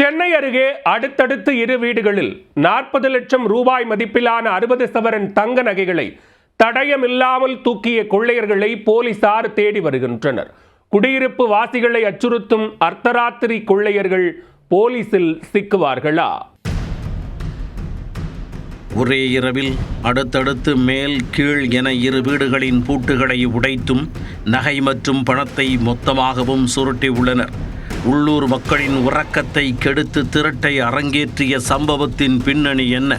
சென்னை அருகே அடுத்தடுத்து இரு வீடுகளில் நாற்பது லட்சம் ரூபாய் மதிப்பிலான அறுபது சவரன் தங்க நகைகளை தடயமில்லாமல் தூக்கிய கொள்ளையர்களை போலீசார் தேடி வருகின்றனர். குடியிருப்பு வாசிகளை அச்சுறுத்தும் அர்த்தராத்திரி கொள்ளையர்கள் போலீசில் சிக்குவார்களா? ஒரே இரவில் அடுத்தடுத்து மேல் கீழ் என இரு வீடுகளின் பூட்டுகளை உடைத்தும் நகை மற்றும் பணத்தை மொத்தமாகவும் சுருட்டி உள்ளனர். உள்ளூர் மக்களின் உறக்கத்தை கெடுத்து திரட்டை அரங்கேற்றிய சம்பவத்தின் பின்னணி என்ன?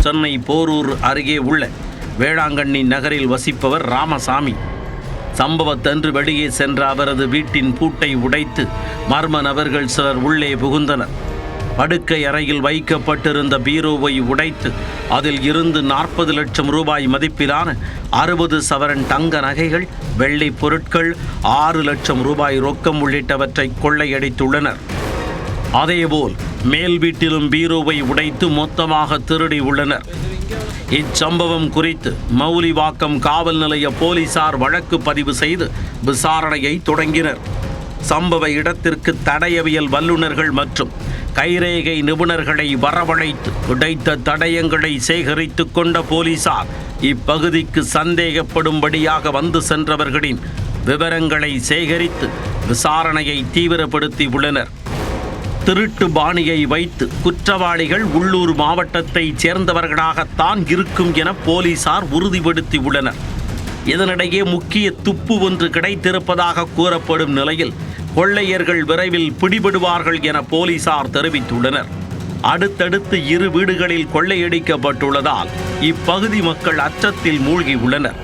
சென்னை போரூர் அருகே உள்ள வேளாங்கண்ணி நகரில் வசிப்பவர் ராமசாமி. சம்பவத்தன்று வெளியே சென்ற அவரது வீட்டின் பூட்டை உடைத்து மர்ம நபர்கள் சிலர் உள்ளே புகுந்தனர். படுக்கை அறையில் வைக்கப்பட்டிருந்த பீரோவை உடைத்து அதில் இருந்து நாற்பது லட்சம் ரூபாய் மதிப்பிலான அறுபது சவரன் தங்க நகைகள் வெள்ளி பொருட்கள் ஆறு லட்சம் ரூபாய் ரொக்கம் உள்ளிட்டவற்றை கொள்ளையடித்துள்ளனர். அதேபோல் மேல் வீட்டிலும் பீரோவை உடைத்து மொத்தமாக திருடி உள்ளனர். இச்சம்பவம் குறித்து மௌலிவாக்கம் காவல் நிலைய போலீசார் வழக்கு பதிவு செய்து விசாரணையை தொடங்கினர். சம்பவ இடத்திற்கு தடயவியல் வல்லுநர்கள் மற்றும் கைரேகை நிபுணர்களை வரவழைத்து உடைத்த தடயங்களை சேகரித்து கொண்ட போலீசார் இப்பகுதிக்கு சந்தேகப்படும்படியாக வந்து சென்றவர்களின் விவரங்களை சேகரித்து விசாரணையை தீவிரப்படுத்தி உள்ளனர். திருட்டு பாணியை வைத்து குற்றவாளிகள் உள்ளூர் மாவட்டத்தைச் சேர்ந்தவர்களாகத்தான் இருக்கும் என போலீசார் உறுதிப்படுத்தி உள்ளனர். இதனிடையே முக்கிய துப்பு ஒன்று கிடைத்திருப்பதாக கூறப்படும் நிலையில் கொள்ளையர்கள் விரைவில் பிடிபடுவார்கள் என போலீசார் தெரிவித்துள்ளனர். அடுத்தடுத்து இரு வீடுகளில் கொள்ளையடிக்கப்பட்டுள்ளதால் இப்பகுதி மக்கள் அச்சத்தில் மூழ்கியுள்ளனர்